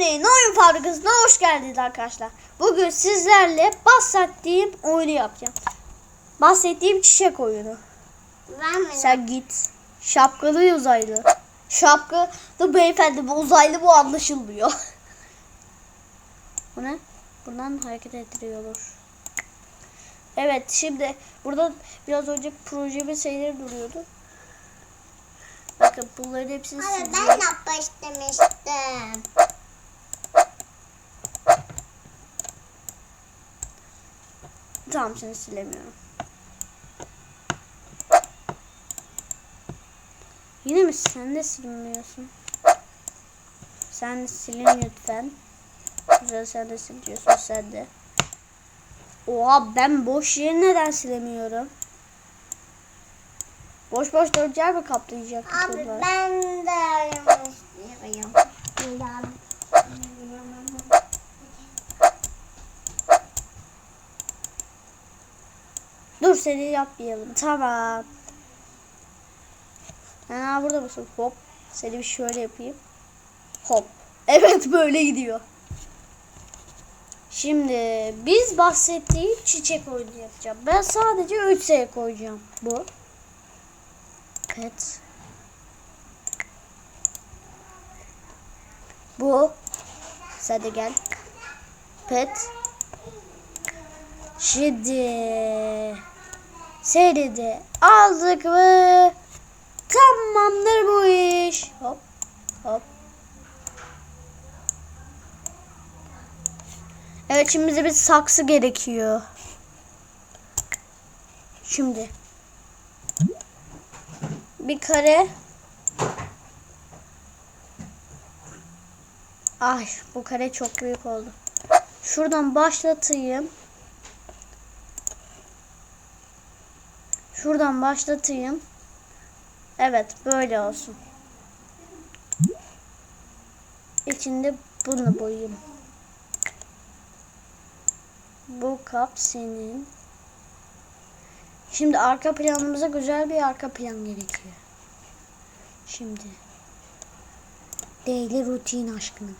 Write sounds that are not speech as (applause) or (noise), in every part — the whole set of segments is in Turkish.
Gamley'in oyun fabrikasına hoş geldiniz arkadaşlar. Bugün sizlerle bahsettiğim oyunu yapacağım. Bahsettiğim çiçek oyunu. Ben mi? Sen git. Şapkalı uzaylı. Şapkalı beyefendi bu uzaylı bu anlaşılmıyor. (laughs) bu ne? Buradan hareket ettiriyorlar. Evet şimdi burada biraz önce projemiz şeyleri duruyordu. Bakın bunların hepsini Abi ben yapmak istemiştim. Tamam seni silemiyorum. Yine mi sen de silmiyorsun? Sen de silin lütfen. Güzel sen de siliyorsun sen de. Oha ben boş yeri neden silemiyorum? Boş boş dört yer mi kaplayacak? Abi ben de yapmak istiyorum. Dur seni yapmayalım. Tamam. Ha burada mısın? Hop. Seni bir şöyle yapayım. Hop. (laughs) Evet böyle gidiyor. Şimdi biz bahsettiğim çiçek oyunu yapacağım. Ben sadece 3 sayı koyacağım. Bu. Pet. Bu. Sen de gel. Pet. Şimdi seni de aldık mı tamamdır bu iş. Hop hop. Evet şimdi bize bir saksı gerekiyor. Şimdi bir kare. Ay bu kare çok büyük oldu. Şuradan başlatayım. Şuradan başlatayım. Evet böyle olsun. İçinde bunu boyayayım. Bu kap senin. Şimdi arka planımıza güzel bir arka plan gerekiyor. Şimdi. Daily rutin aşkına.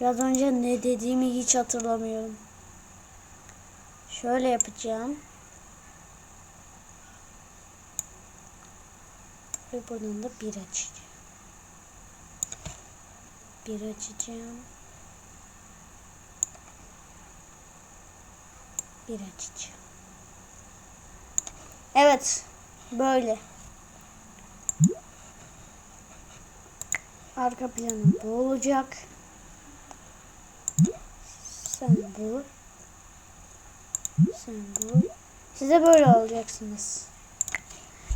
Biraz önce ne dediğimi hiç hatırlamıyorum. Şöyle yapacağım. Ve buradan da bir açacağım. Bir açacağım. Bir açacağım. Evet. Böyle. Arka planı bu olacak. Sen bu. Sen bu. Size böyle olacaksınız.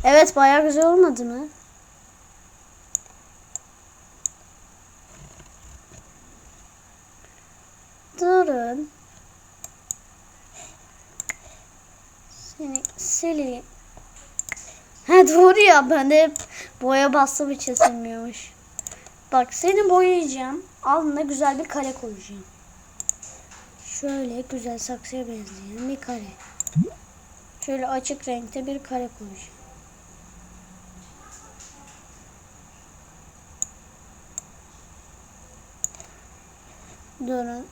Evet bayağı güzel olmadı mı? Durun. Seni sileyim. Ha doğru ya ben de hep boya bastığım için silmiyormuş. Bak seni boyayacağım. Alnına güzel bir kare koyacağım. Şöyle güzel saksıya benzeyen bir kare. Şöyle açık renkte bir kare koyacağım. Durun.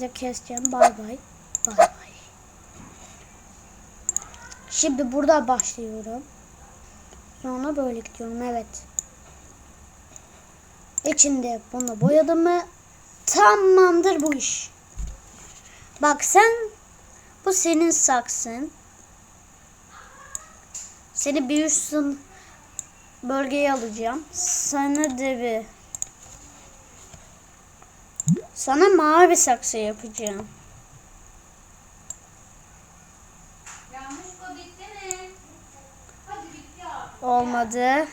De keseceğim. Bay bay. Bay bay. Şimdi burada başlıyorum. Sonra böyle gidiyorum. Evet. İçinde bunu boyadım mı tamamdır bu iş. Bak sen bu senin saksın. Seni bir üstün bölgeye alacağım. Sana da bir sana mavi saksı yapacağım. Yanlış bitti mi? Hadi bitti abi. Olmadı.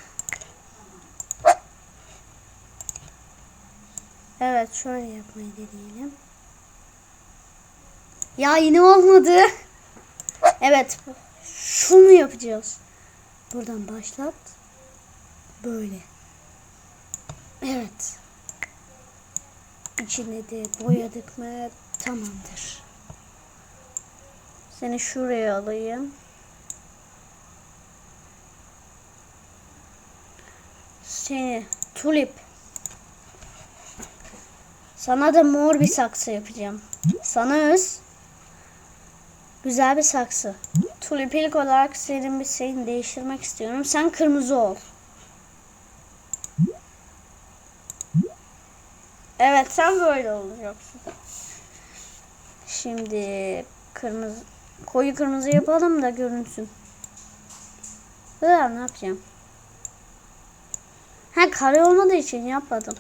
Evet şöyle yapmayı deneyelim. Ya yine olmadı. Evet. Şunu yapacağız. Buradan başlat. Böyle. Evet. İçine de boyadık mı tamamdır. Seni şuraya alayım. Seni tulip Sana da mor bir saksı yapacağım. Sana öz. Güzel bir saksı. Tulipilik olarak senin bir şeyini değiştirmek istiyorum. Sen kırmızı ol. Evet sen böyle olacaksın. Şimdi kırmızı koyu kırmızı yapalım da görünsün. Aa, ne yapacağım? Ha kare olmadığı için yapmadım.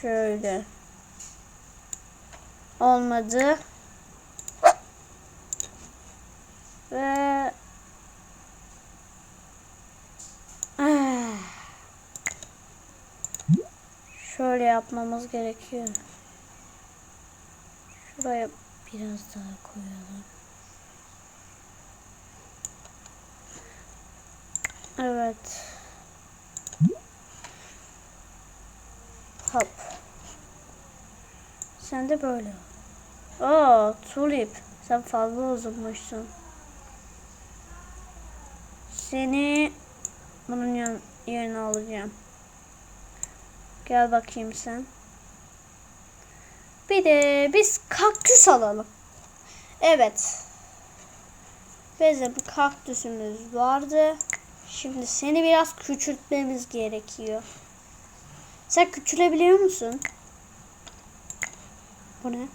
Şöyle. Olmadı. Ve. Şöyle yapmamız gerekiyor. Şuraya biraz daha koyalım. Evet. Hop. Sen de böyle. ol. Oo, tulip. Sen fazla uzunmuşsun. Seni bunun yerine alacağım. Gel bakayım sen. Bir de biz kaktüs alalım. Evet. Bizim kaktüsümüz vardı. Şimdi seni biraz küçültmemiz gerekiyor. Sen küçülebiliyor musun? Bu ne?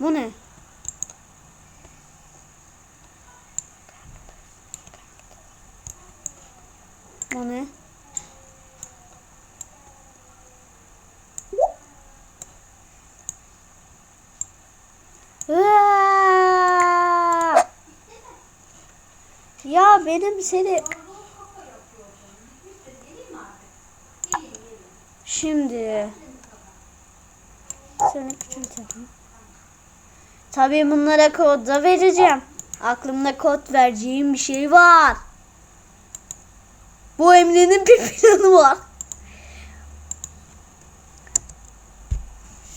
Bu ne? Bu ne? Aa! Ya benim seni Şimdi seni küçültelim. Tabii bunlara kod da vereceğim. Aklımda kod vereceğim bir şey var. Bu Emre'nin bir planı var.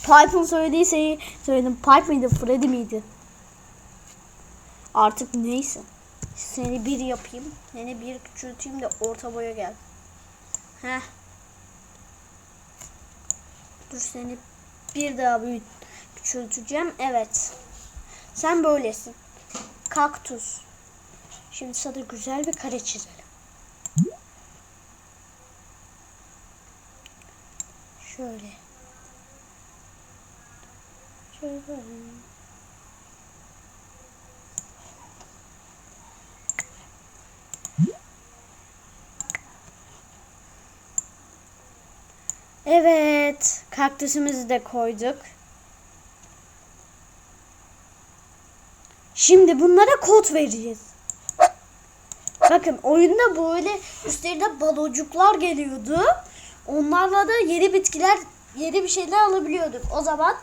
Pipe'ın söylediği şeyi söyledim. Pipe miydi, Freddy miydi? Artık neyse. Seni bir yapayım. Seni bir küçülteyim de orta boya gel. Heh. Dur seni bir daha büyüt küçülteceğim. Evet. Sen böylesin. Kaktüs. Şimdi sana güzel bir kare çizelim. Şöyle. Şöyle. Evet, kaktüsümüzü de koyduk. Şimdi bunlara kod vereceğiz. Bakın oyunda böyle üstlerinde baloncuklar geliyordu. Onlarla da yeni bitkiler, yeni bir şeyler alabiliyorduk. O zaman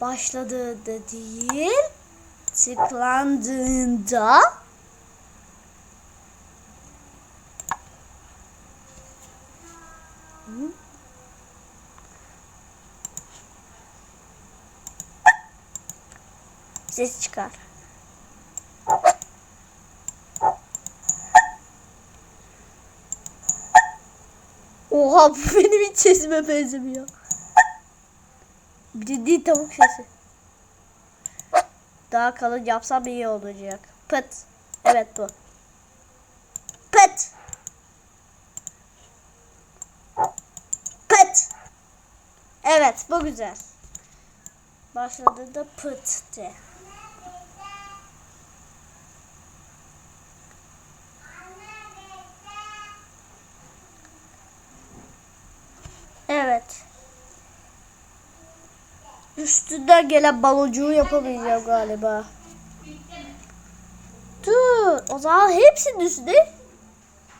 başladığında değil, tıklandığında ses çıkar. Oha bu (laughs) benim hiç sesime benzemiyor. Bir de değil tavuk sesi. Daha kalın yapsam iyi olacak. Pıt. Evet bu. Pıt. Pıt. Evet bu güzel. Başladığında pıt de. Evet. Üstünden gelen baloncuğu yapamayacağım galiba. Dur. O zaman hepsinin üstüne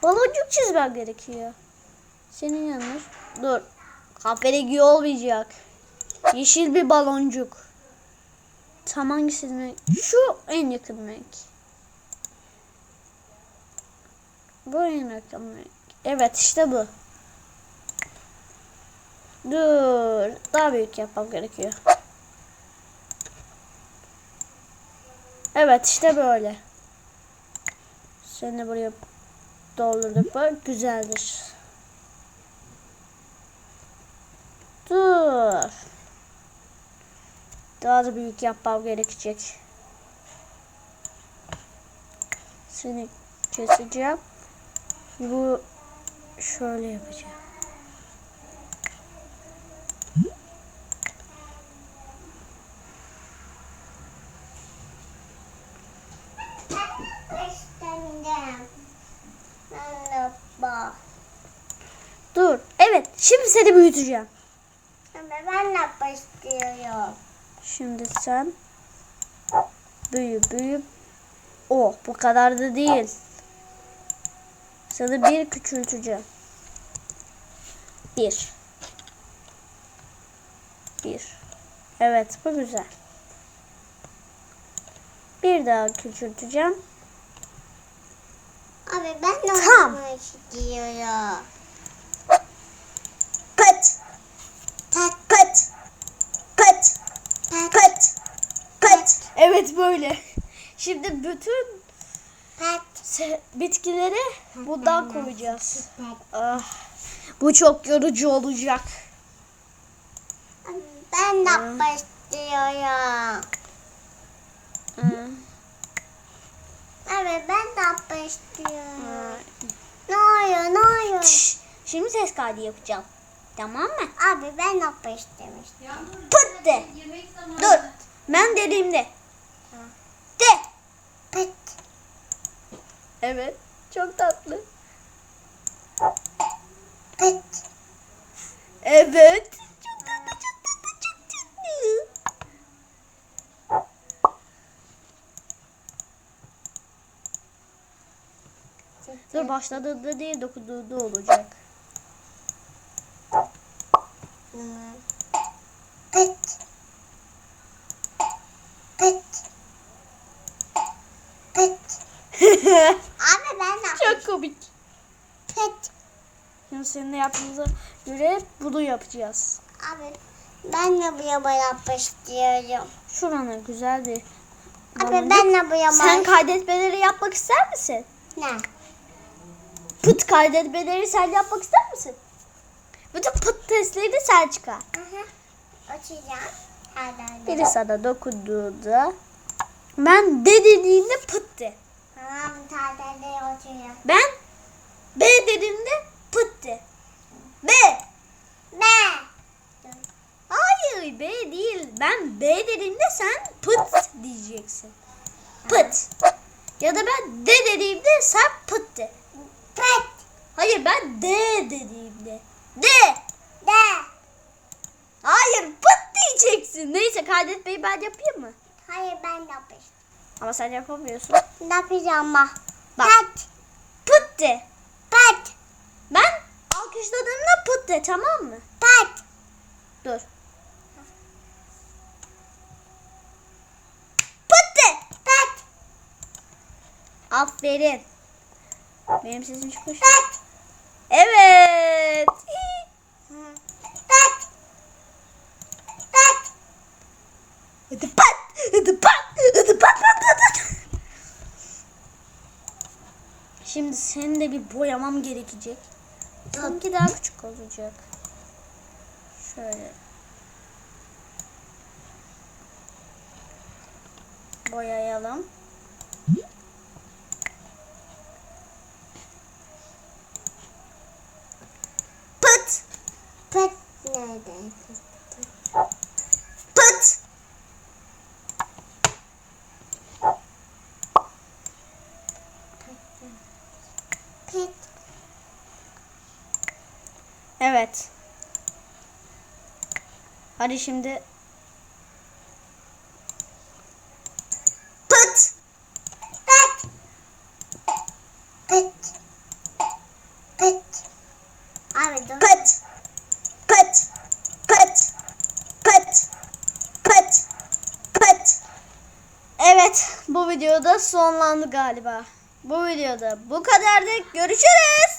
baloncuk çizmem gerekiyor. Senin yanlış. Dur. Kahverengi olmayacak. Yeşil bir baloncuk. Tam hangisinin renk? Şu en yakın renk. Bu en yakın renk. Evet işte bu. Dur. Daha büyük yapmam gerekiyor. Evet işte böyle. Seni buraya doldurduk mu güzeldir. Dur. Daha da büyük yapmam gerekecek. Seni keseceğim. Bu şöyle yapacağım. Yapıştırdım. Ben de bak. Dur. Evet. Şimdi seni büyüteceğim. Ama ben de yapıştırıyorum. Şimdi sen büyü büyü. Oh bu kadar da değil. Seni bir küçülteceğim. Bir. Bir. Evet bu güzel. Bir daha küçülteceğim. Abi ben de Tam. yapmak istiyorum. Pıt. Tak Pıt. Pıt. tak Pıt. Pıt. Evet böyle. (laughs) Şimdi bütün se- bitkileri bundan koyacağız. Ah, bu çok yorucu olacak. Ben de istiyorum. Hı. Abi ben de yapmak istiyorum. Ne oluyor ne oluyor? Şimdi ses kaydı yapacağım. Tamam mı? Abi ben de yapmak istemiştim. Pıt de. Dur. Ben dediğimde. De. Pıt. Evet. Çok tatlı. Pıt. Evet. Çok tatlı, çok tatlı, çok tatlı. Dur başladığında değil dokunduğunda olacak. Pıt. Pıt. Pıt. Abi ben de Çok komik. Pıt. Şimdi seninle yaptığımıza göre bunu yapacağız. Abi ben de bu yaba yapmak istiyorum. Şurana güzel bir Abi ben de bu yaba... Sen kaydetmeleri yapmak ister misin? Ne? Pıt kaydetmeleri sen yapmak ister misin? Bütün pıt testlerini sen çıkar. Aha. Açacağım. Hadi Biri sana dokunduğunda ben de dediğimde pıt de. Tamam. Ben B dediğimde pıt de. B. Ben. Hayır B değil. Ben B dediğimde sen pıt diyeceksin. Pıt. Ya da ben D dediğimde sen pıt de. Pıt. Hayır ben D dediğimde. D. De. Hayır pıt diyeceksin. Neyse kaydetmeyi ben yapayım mı? Hayır ben yapayım. Ama sen yapamıyorsun. Ne yapacağım bak. Bak. Pıt. Pıt de. Pıt. Ben alkışladığımda pıt de tamam mı? Pıt. Dur. Pıt de. Pıt. Aferin. Benim sesim çıkmış. Pıt. Evet. Pıt. Pıt. Hadi pat. Hadi pat. Hadi pat pat pat. pat. Şimdi seni de bir boyamam gerekecek. Sanki daha küçük olacak. Şöyle. Boyayalım. Pıt. Pıt. Nerede? Pıt. Pıt. Evet. Hadi şimdi. Pıt. Pıt. Pıt. Pıt. Abi dur. Pıt. Pıt. Pıt. Pıt. Pıt. Pıt. Evet, bu videoda sonlandı galiba. Bu videoda bu kadardı. Görüşürüz.